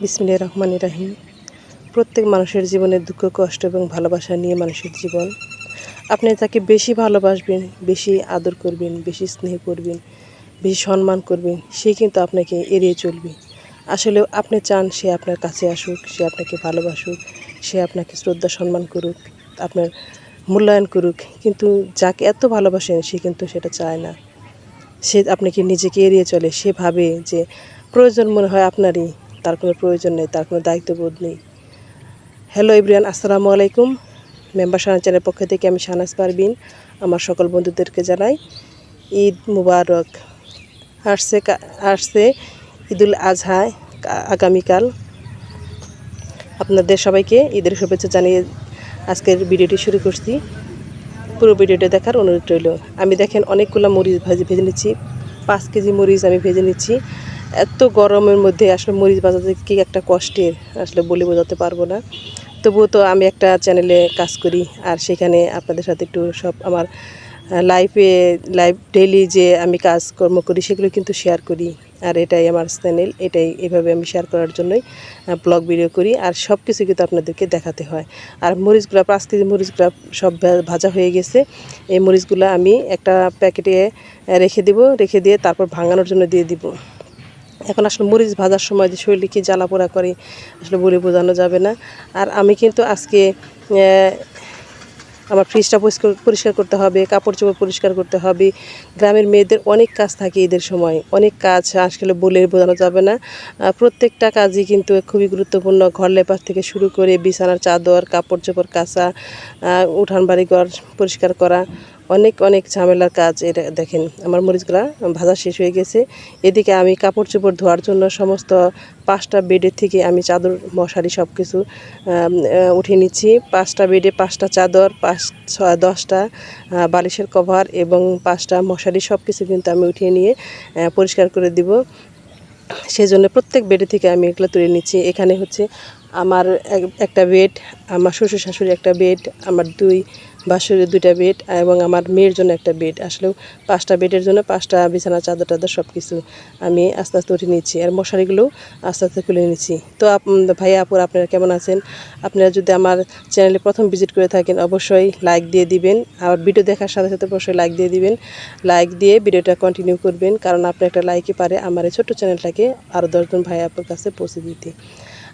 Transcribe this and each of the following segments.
বিসমিল্লাহ রহমান রাহিম প্রত্যেক মানুষের জীবনের দুঃখ, কষ্ট এবং ভালোবাসা নিয়ে মানুষের জীবন। আপনি তাকে বেশি ভালোবাসবেন, বেশি আদর করবেন, বেশি স্নেহ করবেন, বেশি সম্মান করবেন, সে কিন্তু আপনাকে এড়িয়ে চলবে। আসলে আপনি চান সে আপনার কাছে আসুক, সে আপনাকে ভালোবাসুক, সে আপনাকে শ্রদ্ধা, সম্মান করুক, আপনার মূল্যায়ন করুক। কিন্তু যাকে এত ভালোবাসেন, সে কিন্তু সেটা চায় না। সে আপনাকে নিজেকে এড়িয়ে চলে। সে ভাবে যে প্রয়োজন মনে হয় আপনারই। তার কোনো প্রয়োজন নেই, তার কোনো দায়িত্ববোধ নেই। হ্যালো ইব্রিয়ান আসসালামু আলাইকুম। মেম্বার সানা চ্যানেলের পক্ষ থেকে আমি শাহনাজ পারবিন আমার সকল বন্ধুদেরকে জানাই ঈদ মুবারক। আসছে আসছে ঈদুল আজহায় কা- আগামীকাল। আপনাদের সবাইকে ঈদের শুভেচ্ছা জানিয়ে আজকের ভিডিওটি শুরু করছি। পুরো ভিডিওটা দেখার অনুরোধ রইল। আমি দেখেন অনেকগুলো মরিচ ভাজি, ভেজে নিচ্ছি। পাঁচ কেজি মরিচ আমি ভেজে নিচ্ছি। এত গরমের মধ্যে আসলে মরিচ বাজাতে কি একটা কষ্টের, আসলে বলে বোঝাতে পারব না। তবুও তো আমি একটা চ্যানেলে কাজ করি আর সেখানে আপনাদের সাথে একটু সব আমার লাইফে লাইফ ডেইলি যে আমি কাজকর্ম করি সেগুলো কিন্তু শেয়ার করি। আর এটাই আমার চ্যানেল এটাই এভাবে আমি শেয়ার করার জন্যই ব্লগ ভিডিও করি আর সব কিছু কিন্তু আপনাদেরকে দেখাতে হয়। আর মরিচগুলো পাঁচ কেজি মরিচগুলো সব ভাজা হয়ে গেছে। এই মরিচগুলো আমি একটা প্যাকেটে রেখে দিব, রেখে দিয়ে তারপর ভাঙানোর জন্য দিয়ে দিব। এখন আসলে মরিচ ভাজার সময় যে শরীরে কি জ্বালা পোড়া করে, আসলে বলে বোঝানো যাবে না। আর আমি কিন্তু আজকে আমার ফ্রিজটা পরিষ্কার পরিষ্কার করতে হবে, কাপড় চোপড় পরিষ্কার করতে হবে। গ্রামের মেয়েদের অনেক কাজ থাকে ঈদের সময়, অনেক কাজ আসলে বলে বোঝানো যাবে না। প্রত্যেকটা কাজই কিন্তু খুবই গুরুত্বপূর্ণ। ঘর লেপার থেকে শুরু করে বিছানার চাদর, কাপড় চোপড় কাচা উঠান বাড়ি ঘর পরিষ্কার করা অনেক অনেক ঝামেলার কাজ এটা দেখেন, আমার মরিচগুলা ভাজা শেষ হয়ে গেছে। এদিকে আমি কাপড় চোপড় ধোয়ার জন্য সমস্ত পাঁচটা বেডের থেকে আমি চাদর, মশারি সব কিছু উঠিয়ে নিচ্ছি। পাঁচটা বেডে পাঁচটা চাদর, পাঁচ দশটা বালিশের কভার এবং পাঁচটা মশারি সব কিছু কিন্তু আমি উঠিয়ে নিয়ে পরিষ্কার করে দিব। সেই জন্য প্রত্যেক বেডে থেকে আমি এগুলো তুলে নিচ্ছি। এখানে হচ্ছে আমার এক- একটা বেড, আমার শ্বশুর শাশুড়ি একটা বেড, আমার দুই বাসুরের দুইটা বেড এবং আমার মেয়ের জন্য একটা বেড। আসলেও পাঁচটা বেডের জন্য পাঁচটা বিছানা, চাদর টাদর সব কিছু আমি আস্তে আস্তে উঠে নিচ্ছি আর মশারিগুলোও আস্তে আস্তে খুলে নিচ্ছি। তো ভাইয়া আপুর আপনারা কেমন আছেন? আপনারা যদি আমার চ্যানেলে প্রথম ভিজিট করে থাকেন, অবশ্যই লাইক দিয়ে দিবেন। আর ভিডিও দেখার সাথে সাথে অবশ্যই লাইক দিয়ে দিবেন। লাইক দিয়ে ভিডিওটা কন্টিনিউ করবেন, কারণ আপনার একটা লাইকই পারে আমার এই ছোট্ট চ্যানেলটাকে আরও দশজন ভাই আপুর কাছে পৌঁছে দিতে।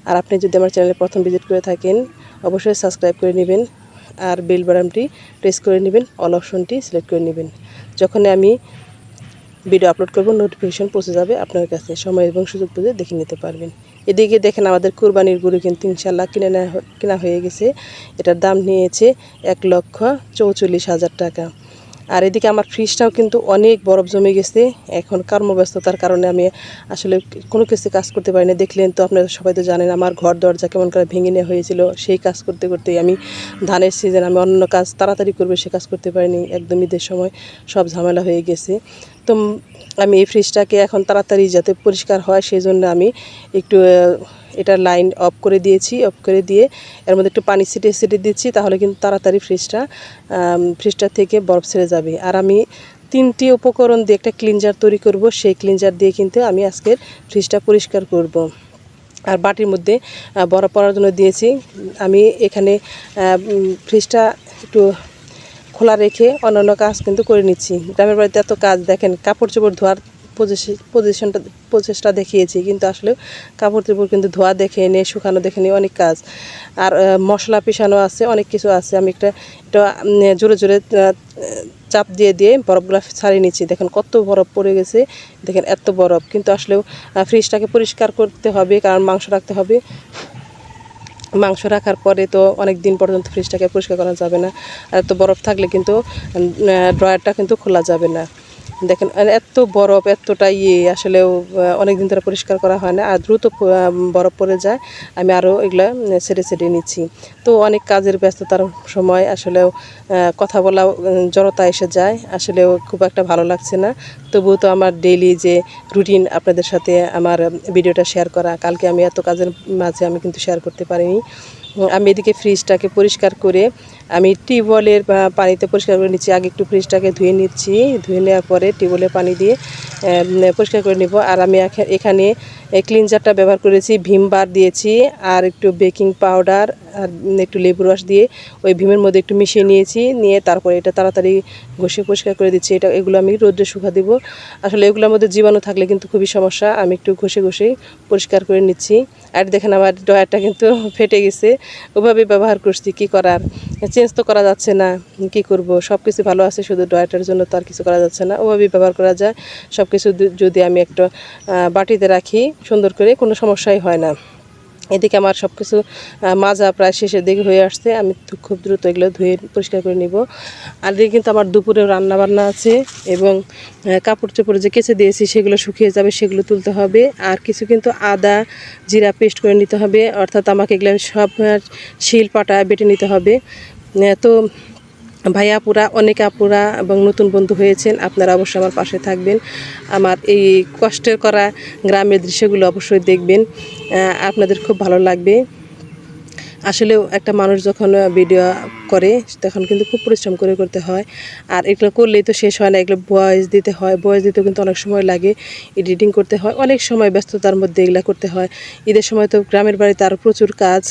আর আপনি যদি আমার চ্যানেলে প্রথম ভিজিট করে থাকেন, অবশ্যই সাবস্ক্রাইব করে নেবেন। আর বেল বাটনটি প্রেস করে নেবেন অল অপশনটি সিলেক্ট করে নেবেন। যখন আমি ভিডিও আপলোড করব নোটিফিকেশন পৌঁছে যাবে আপনার কাছে। সময় এবং সুযোগ বুঝে দেখে নিতে পারবেন। এদিকে দেখেন আমাদের কোরবানির গরু কিন্তু ইনশাল্লাহ কিনে নেওয়া কেনা হয়ে গেছে। এটার দাম নিয়েছে এক লক্ষ চৌচল্লিশ হাজার টাকা। আর এদিকে আমার ফ্রিজটাও কিন্তু অনেক বরফ জমে গেছে। এখন কর্মব্যস্ততার কারণে আমি আসলে কোনো কিছু কাজ করতে পারি না দেখলেন তো আপনারা সবাই তো জানেন আমার ঘর দরজা কেমন করে ভেঙে নেওয়া হয়েছিল। সেই কাজ করতে করতেই আমি ধানের সিজন আমি অন্য কাজ তাড়াতাড়ি করবে সে কাজ করতে পারিনি। একদম ঈদের সময় সব ঝামেলা হয়ে গেছে। তো আমি এই ফ্রিজটাকে এখন তাড়াতাড়ি যাতে পরিষ্কার হয় সেই জন্য আমি একটু এটা লাইন অফ করে দিয়েছি অফ করে দিয়ে এর মধ্যে একটু পানি ছিটিয়ে ছিটিয়ে দিচ্ছি, তাহলে কিন্তু তাড়াতাড়ি ফ্রিজটা ফ্রিজটা থেকে বরফ ছেড়ে যাবে। আর আমি তিনটি উপকরণ দিয়ে একটা ক্লিনজার তৈরি করব, সেই ক্লিনজার দিয়ে কিন্তু আমি আজকের ফ্রিজটা পরিষ্কার করব। আর বাটির মধ্যে বরফ পড়ার জন্য দিয়েছি। আমি এখানে ফ্রিজটা একটু খোলা রেখে অন্যান্য কাজ কিন্তু করে নিচ্ছি। গ্রামের বাড়িতে এত কাজ, দেখেন, কাপড় চোপড় ধোয়ার পজিশনটা প্রচেষ্টা দেখিয়েছি, কিন্তু আসলে কাপড় চোপড় কিন্তু ধোয়া দেখে এনে শুকানো দেখে নিয়ে অনেক কাজ। আর মশলা পিষানো আছে, অনেক কিছু আছে, আমি একটা এটা জোরে জোরে চাপ দিয়ে দিয়ে বরফগুলো ছাড়িয়ে নিচ্ছি। দেখেন, কত বরফ পড়ে গেছে, দেখেন, এত বরফ। কিন্তু আসলেও ফ্রিজটাকে পরিষ্কার করতে হবে, কারণ মাংস রাখতে হবে। মাংস রাখার পরে তো অনেক দিন পর্যন্ত ফ্রিজটাকে পরিষ্কার করা যাবে না। আর এত বরফ থাকলে কিন্তু ড্রয়ারটা কিন্তু খোলা যাবে না। দেখেন এত বরফ, এতটা ইয়ে আসলেও অনেক দিন ধরে পরিষ্কার করা হয় না। আর দ্রুত বরফ পড়ে যায়। আমি আরও এগুলা ছেড়ে ছেড়ে নিচ্ছি। তো অনেক কাজের ব্যস্ততার সময় আসলেও কথা বলা জড়তা এসে যায়। আসলেও খুব একটা ভালো লাগছে না। তবুও তো আমার ডেইলি যে রুটিন আপনাদের সাথে আমার ভিডিওটা শেয়ার করা, কালকে আমি এত কাজের মাঝে আমি কিন্তু শেয়ার করতে পারিনি। আমি এদিকে ফ্রিজটাকে পরিষ্কার করে আমি টিউবওয়েলের পানিতে পরিষ্কার করে নিচ্ছি। আগে একটু ফ্রিজটাকে ধুয়ে নিচ্ছি। ধুয়ে নেওয়ার পরে টিউবওয়েলের পানি দিয়ে পরিষ্কার করে নেব। আর আমি এখা- এখানে ক্লিনজারটা ব্যবহার করেছি, ভিম বার দিয়েছি, আর একটু বেকিং পাউডার আর একটু লেবু রস দিয়ে ওই ভিমের মধ্যে একটু মিশিয়ে নিয়েছি, নিয়ে তারপরে এটা তাড়াতাড়ি ঘষে পরিষ্কার করে দিচ্ছি। এটা, এগুলো আমি রোদ্রে শুকা দিব। আসলে এগুলোর মধ্যে জীবাণু থাকলে কিন্তু খুবই সমস্যা। আমি একটু ঘষে ঘষে পরিষ্কার করে নিচ্ছি। আর দেখেন আমার ডয়ারটা কিন্তু ফেটে গেছে। ওভাবে ব্যবহার করছি, কি করার? চেঞ্জ তো করা যাচ্ছে না, কি করব? সব কিছু ভালো আছে, শুধু ডয়ারটার জন্য তো আর কিছু করা যাচ্ছে না। ওভাবেই ব্যবহার করা যায়। সব কিছু যদি আমি একটা বাটিতে রাখি সুন্দর করে, কোনো সমস্যাই হয় না। এদিকে আমার সব কিছু মাজা প্রায় শেষের দিকে হয়ে আসছে। আমি খুব দ্রুত এগুলো ধুয়ে পরিষ্কার করে নিব। আর এদিকে কিন্তু আমার দুপুরে রান্না বান্না আছে এবং কাপড় চোপড় যে কেচে দিয়েছি সেগুলো শুকিয়ে যাবে, সেগুলো তুলতে হবে। আর কিছু কিন্তু আদা, জিরা পেস্ট করে নিতে হবে। অর্থাৎ আমাকে এগুলো সব শিল পাটা বেটে নিতে হবে। তো ভাই আপুরা, অনেক আপুরা এবং নতুন বন্ধু হয়েছেন, আপনারা অবশ্যই আমার পাশে থাকবেন। আমার এই কষ্টের করা গ্রামের দৃশ্যগুলো অবশ্যই দেখবেন। আপনাদের খুব ভালো লাগবে। আসলেও একটা মানুষ যখন ভিডিও করে, তখন কিন্তু খুব পরিশ্রম করে করতে হয়। আর এগুলো করলেই তো শেষ হয় না, এগুলো ভয়েস দিতে হয়। ভয়েস দিতেও কিন্তু অনেক সময় লাগে এডিটিং করতে হয়। অনেক সময় ব্যস্ততার মধ্যে এগুলো করতে হয়। ঈদের সময় তো গ্রামের বাড়িতে আরও প্রচুর কাজ।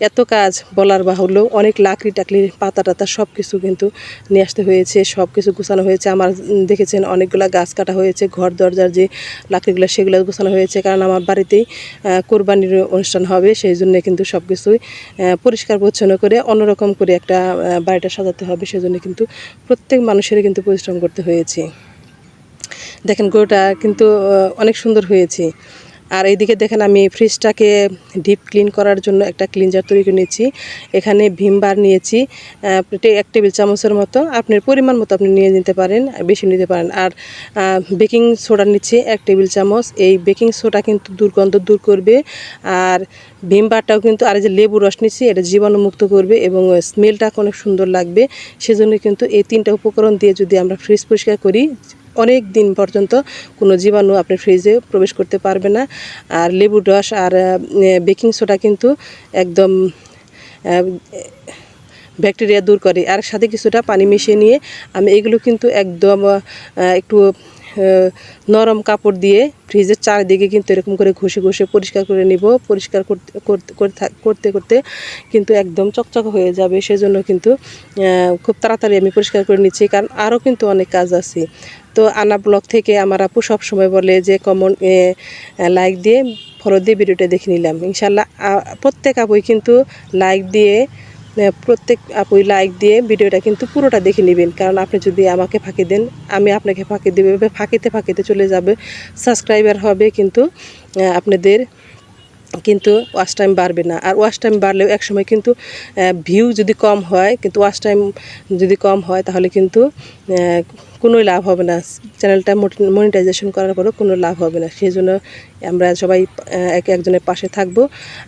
এত কাজ বলার বাহুল্য, অনেক লাকড়ি টাকড়ি, পাতা টাতা সব কিছু কিন্তু নিয়ে আসতে হয়েছে সব কিছু গুছানো হয়েছে। আমার দেখেছেন অনেকগুলা গাছ কাটা হয়েছে, ঘর, দরজার যে লাকড়িগুলো, সেগুলো গুছানো হয়েছে। কারণ আমার বাড়িতেই কোরবানির অনুষ্ঠান হবে সেই জন্য কিন্তু সব কিছুই পরিষ্কার, পরিচ্ছন্ন করে, অন্যরকম করে একটা বাড়িটা সাজাতে হবে। সেই সেজন্য কিন্তু প্রত্যেক মানুষেরই কিন্তু পরিশ্রম করতে হয়েছে। দেখেন, গরুটা কিন্তু অনেক সুন্দর হয়েছে। আর এইদিকে দেখেন আমি ফ্রিজটাকে ডিপ ক্লিন করার জন্য একটা ক্লিনজার তৈরি করে নিয়েছি। এখানে ভীম বার নিয়েছি এক টেবিল চামচের মতো। আপনার পরিমাণ মতো আপনি নিয়ে নিতে পারেন, বেশি নিতে পারেন। আর বেকিং সোডা নিচ্ছি এক টেবিল চামচ। এই বেকিং সোডা কিন্তু দুর্গন্ধ দূর করবে। আর ভীম বারটাও কিন্তু আর যে লেবু রস নিচ্ছি, এটা জীবাণুমুক্ত করবে এবং স্মেলটা অনেক সুন্দর লাগবে। সেজন্য কিন্তু এই তিনটা উপকরণ দিয়ে যদি আমরা ফ্রিজ পরিষ্কার করি অনেক দিন পর্যন্ত কোনো জীবাণু আপনি ফ্রিজে প্রবেশ করতে পারবে না। আর লেবু রস আর বেকিং সোডা কিন্তু একদম ব্যাকটেরিয়া দূর করে। আর সাথে কিছুটা পানি মিশিয়ে নিয়ে আমি এগুলো কিন্তু একদম একটু নরম কাপড় দিয়ে ফ্রিজের চারিদিকে কিন্তু এরকম করে ঘষে ঘষে পরিষ্কার করে নিব। পরিষ্কার করতে করতে করতে কিন্তু একদম চকচক হয়ে যাবে। সেজন্য কিন্তু খুব তাড়াতাড়ি আমি পরিষ্কার করে নিচ্ছি। কারণ আরও কিন্তু অনেক কাজ আছে। তো আনা ব্লগ থেকে আমার আপু সব সময় বলে যে, কমন লাইক দিয়ে ফলো দিয়ে ভিডিওটা দেখে নিলাম। ইনশাল্লাহ প্রত্যেক আপুই কিন্তু লাইক দিয়ে প্রত্যেক আপুই লাইক দিয়ে ভিডিওটা কিন্তু পুরোটা দেখে নেবেন। কারণ আপনি যদি আমাকে ফাঁকি দেন, আমি আপনাকে ফাঁকি দেবো। ফাঁকিতে ফাঁকিতে চলে যাবে সাবস্ক্রাইবার হবে কিন্তু আপনাদের কিন্তু ওয়াচ টাইম বাড়বে না। আর ওয়াচ টাইম বাড়লেও একসময় কিন্তু ভিউ যদি কম হয়, কিন্তু ওয়াচ টাইম যদি কম হয়, তাহলে কিন্তু কোনোই লাভ হবে না। চ্যানেলটা মনিটাইজেশন করার পরেও কোনো লাভ হবে না। সেই জন্য আমরা সবাই একে একজনের পাশে থাকব।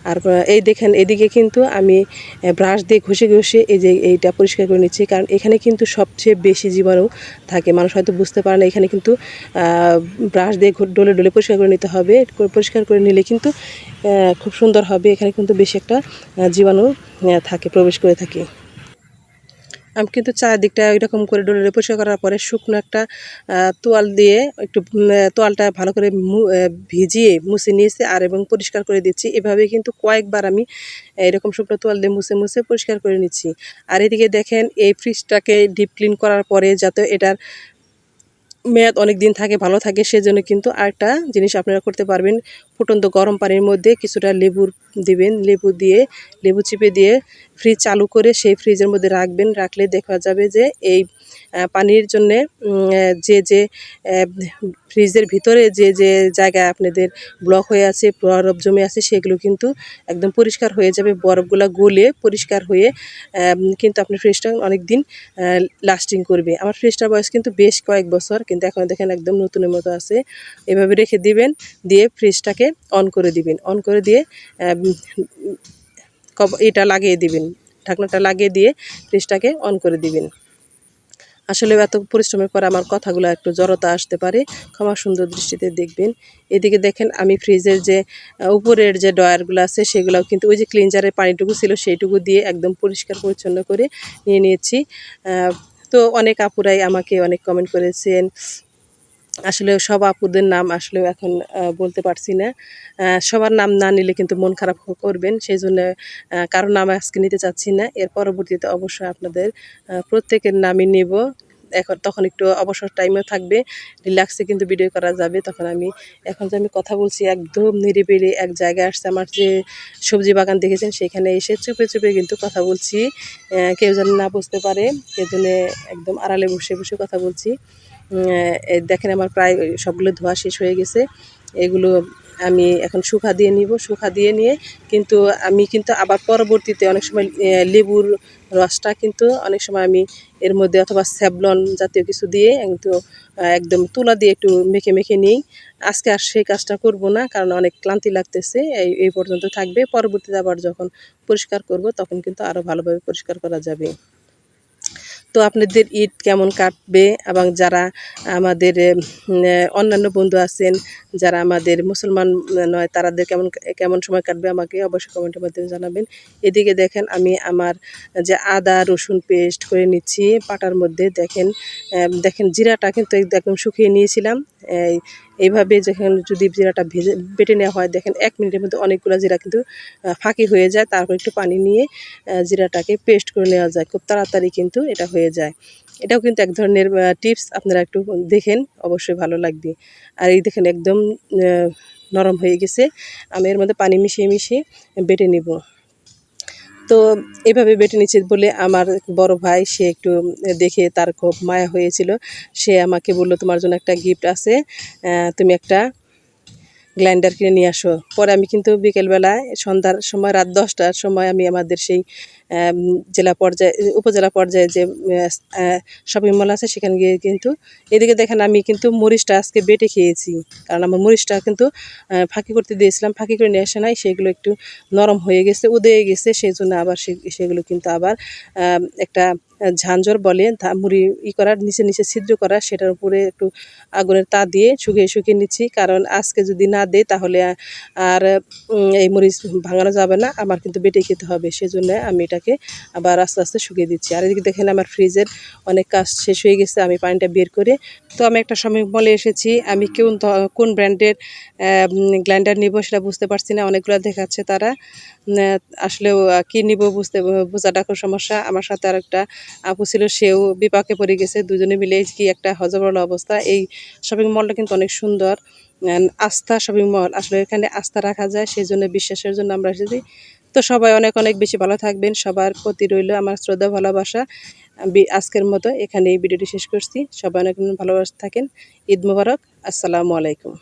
আর এই দেখেন, এদিকে কিন্তু আমি ব্রাশ দিয়ে ঘষে ঘষে এই যে এইটা পরিষ্কার করে নিচ্ছি। কারণ এখানে কিন্তু সবচেয়ে বেশি জীবাণু থাকে। মানুষ হয়তো বুঝতে পারে না, এখানে কিন্তু ব্রাশ দিয়ে ডলে ডলে পরিষ্কার করে নিতে হবে। পরিষ্কার করে নিলে কিন্তু খুব সুন্দর হবে। এখানে কিন্তু বেশি একটা জীবাণু থাকে, প্রবেশ করে থাকে। আমি কিন্তু চারদিকটা এরকম করে ডোলে পরিষ্কার করার পরে শুকনো একটা তোয়াল দিয়ে একটু তোয়ালটা ভালো করে ভিজিয়ে মুছে নিয়েছি আর এবং পরিষ্কার করে দিচ্ছি। এভাবে কিন্তু কয়েকবার আমি এরকম শুকনো তোয়াল দিয়ে মুছে মুছে পরিষ্কার করে নিচ্ছি। আর এদিকে দেখেন এই ফ্রিজটাকে ডিপ ক্লিন করার পরে যাতে এটার মেয়াদ অনেক দিন থাকে, ভালো থাকে, সেজন্য কিন্তু আরেকটা জিনিস আপনারা করতে পারবেন। ফুটন্ত গরম পানির মধ্যে কিছুটা লেবুর দিবেন, লেবু দিয়ে, লেবু চিপে দিয়ে ফ্রিজ চালু করে সেই ফ্রিজের মধ্যে রাখবেন। রাখলে দেখা যাবে যে এই পানির জন্যে যে যে ফ্রিজের ভিতরে যে যে জায়গায় আপনাদের ব্লক হয়ে আছে বরফ জমে আছে, সেগুলো কিন্তু একদম পরিষ্কার হয়ে যাবে। বরফগুলো গলে পরিষ্কার হয়ে কিন্তু আপনার ফ্রিজটা অনেক দিন লাস্টিং করবে। আমার ফ্রিজটার বয়স কিন্তু বেশ কয়েক বছর, কিন্তু এখন দেখেন একদম নতুনের মতো আছে। এভাবে রেখে দিবেন, দিয়ে ফ্রিজটাকে অন করে দিবেন। অন করে দিয়ে এটা লাগিয়ে দিবেন। ঢাকনাটা লাগিয়ে দিয়ে ফ্রিজটাকে অন করে দিবেন। আসলে এত পরিশ্রমের পর আমার কথাগুলো একটু জড়তা আসতে পারে। ক্ষমা সুন্দর দৃষ্টিতে দেখবেন। এদিকে দেখেন, আমি ফ্রিজের যে উপরের যে ডয়ারগুলো আছে, সেগুলোও কিন্তু ওই যে ক্লিনজারের পানিটুকু ছিল, সেইটুকু দিয়ে একদম পরিষ্কার পরিচ্ছন্ন করে নিয়ে নিয়েছি। তো অনেক আপুরাই আমাকে অনেক কমেন্ট করেছেন আসলে সব আপুদের নাম আসলে এখন বলতে পারছি না। সবার নাম না নিলে কিন্তু মন খারাপ করবেন সেই জন্য কারও নাম আজকে নিতে চাচ্ছি না। এর পরবর্তীতে অবশ্যই আপনাদের প্রত্যেকের নামই নেব। এখন, তখন একটু অবসর টাইমও থাকবে রিল্যাক্সে কিন্তু ভিডিও করা যাবে। তখন আমি, এখন যে আমি কথা বলছি, একদম নিরিবিলি এক জায়গায় আসছে আমার যে সবজি বাগান দেখেছেন, সেখানে এসে চুপে চুপে কিন্তু কথা বলছি। কেউ যেন না বুঝতে পারে সেই জন্য একদম আড়ালে বসে বসে কথা বলছি। দেখেন আমার প্রায় সবগুলো ধোয়া শেষ হয়ে গেছে। এগুলো আমি এখন শুকা দিয়ে নিব। শুকা দিয়ে নিয়ে কিন্তু আমি কিন্তু আবার পরবর্তীতে অনেক সময় লেবুর রসটা কিন্তু অনেক সময় আমি এর মধ্যে অথবা স্যাবলন জাতীয় কিছু দিয়ে কিন্তু একদম তুলা দিয়ে একটু মেখে মেখে নিই। আজকে আর সেই কাজটা করব না কারণ অনেক ক্লান্তি লাগতেছে। এই এই পর্যন্ত থাকবে। পরবর্তীতে আবার যখন পরিষ্কার করব তখন কিন্তু আরও ভালোভাবে পরিষ্কার করা যাবে। তো আপনাদের ঈদ কেমন কাটবে? এবং যারা আমাদের অন্যান্য বন্ধু আছেন, যারা আমাদের মুসলমান নয়, তারাদের কেমন কেমন সময় কাটবে আমাকে অবশ্যই কমেন্টের মাধ্যমে জানাবেন। এদিকে দেখেন আমি আমার যে আদা, রসুন পেস্ট করে নিচ্ছি পাটার মধ্যে। দেখেন দেখেন জিরাটা কিন্তু একদম শুকিয়ে নিয়েছিলাম। এইভাবে যখন যদি জিরাটা ভেজে, বেটে নেওয়া হয়, দেখেন এক মিনিটের মধ্যে অনেকগুলো জিরা কিন্তু ফাঁকি হয়ে যায়। তারপর একটু পানি নিয়ে জিরাটাকে পেস্ট করে নেওয়া যায়। খুব তাড়াতাড়ি কিন্তু এটা হয়ে যায়। এটাও কিন্তু এক ধরনের টিপস আপনারা একটু দেখেন, অবশ্যই ভালো লাগবে। আর এই দেখেন একদম নরম হয়ে গেছে। আমি এর মধ্যে পানি মিশিয়ে মিশিয়ে বেটে নিব। তো এভাবে বেটে নিচ্ছে বলে আমার বড় ভাই, সে একটু দেখে তার খুব মায়া হয়েছিল। সে আমাকে বলল, তোমার জন্য একটা গিফট আছে তুমি একটা গ্লাইন্ডার কিনে নিয়ে আসো। পরে আমি কিন্তু বিকেলবেলায় সন্ধ্যার সময়, রাত দশটার সময় আমি আমাদের সেই জেলা পর্যায়ে, উপজেলা পর্যায়ে যে শপিং মল আছে, সেখানে গিয়ে কিন্তু এদিকে দেখেন আমি কিন্তু মরিচটা আজকে বেটে খেয়েছি। কারণ আমার মরিচটা কিন্তু ফাঁকি করতে দিয়েছিলাম, ফাঁকি করে নিয়ে আসে নাই, সেগুলো একটু নরম হয়ে গেছে, উদয়ে গেছে, সেই জন্য আবার সেগুলো কিন্তু আবার একটা ঝাঞ্ঝর বলে মুড়ি ই করার, নিচে নিচে ছিদ্র করা, সেটার উপরে একটু আগুনের তা দিয়ে শুকিয়ে শুকিয়ে নিচ্ছি। কারণ আজকে যদি না দেয় তাহলে আর এই মরিচ ভাঙানো যাবে না, আমার কিন্তু বেটে খেতে হবে। সেজন্য আমি এটাকে আবার আস্তে আস্তে শুকিয়ে দিচ্ছি। আর এদিকে দেখেন আমার ফ্রিজের অনেক কাজ শেষ হয়ে গেছে, আমি পানিটা বের করে। তো আমি একটা সময় বলে এসেছি, আমি কোন কোন ব্র্যান্ডের গ্লাইন্ডার নিব সেটা বুঝতে পারছি না, অনেকগুলো দেখাচ্ছে তারা। আসলেও কি নিব বুঝতে, বোঝাটা খুব সমস্যা। আমার সাথে আর একটা আপু ছিল, সেও বিপাকে পড়ে গেছে। দুজনে মিলে কি একটা হজবরল অবস্থা। এই শপিং মলটা কিন্তু অনেক সুন্দর। আস্থা শপিং মল আসলে এখানে আস্থা রাখা যায় সেই জন্য বিশ্বাসের জন্য আমরা এসেছি। তো সবাই অনেক অনেক বেশি ভালো থাকবেন। সবার প্রতি রইল আমার শ্রদ্ধা, ভালোবাসা। আজকের মতো এখানে এই ভিডিওটি শেষ করছি। সবাই অনেক ভালোবাসা থাকেন। ঈদ মুবারক। আসসালামু আলাইকুম।